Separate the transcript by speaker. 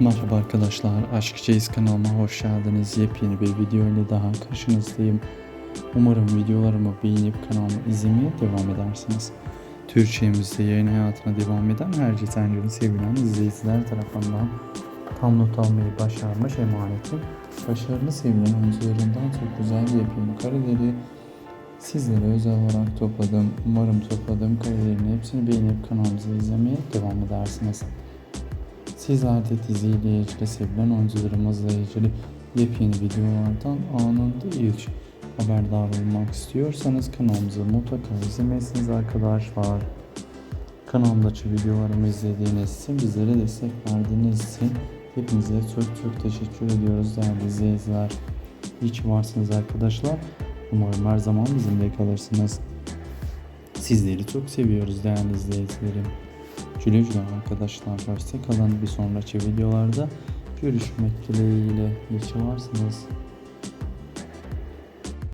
Speaker 1: Merhaba arkadaşlar, Aşk Çeyiz kanalıma hoş geldiniz. Yepyeni bir video ile daha karşınızdayım. Umarım videolarımı beğenip kanalımı izlemeye devam edersiniz. Türkçemizde yayın hayatına devam eden her gün sevilen izleyiciler tarafından tam not almayı başarmış emanetim. Başarılı sevilen oyuncularından çok güzel yepyeni kareleri sizlere özel olarak topladım. Umarım topladığım karelerin hepsini beğenip kanalımızı izlemeye devam edersiniz. Sizler de diziyle ilgili sevilen oyuncularımızla ilgili yepyeni videolardan anında ilk haberdar olmak istiyorsanız kanalımızı mutlaka izlemesiniz arkadaşlar. Kanalımdaki videolarımı izlediğiniz için, bizlere destek verdiğiniz için hepinize çok çok teşekkür ediyoruz değerli izleyiciler. İyi ki varsınız arkadaşlar. Umarım her zaman bizimle kalırsınız. Sizleri çok seviyoruz değerli izleyicilerim. Güle güle arkadaşlar. Hoşçakalın. Bir sonraki videolarda görüşmek dileğiyle. İyi varsınız.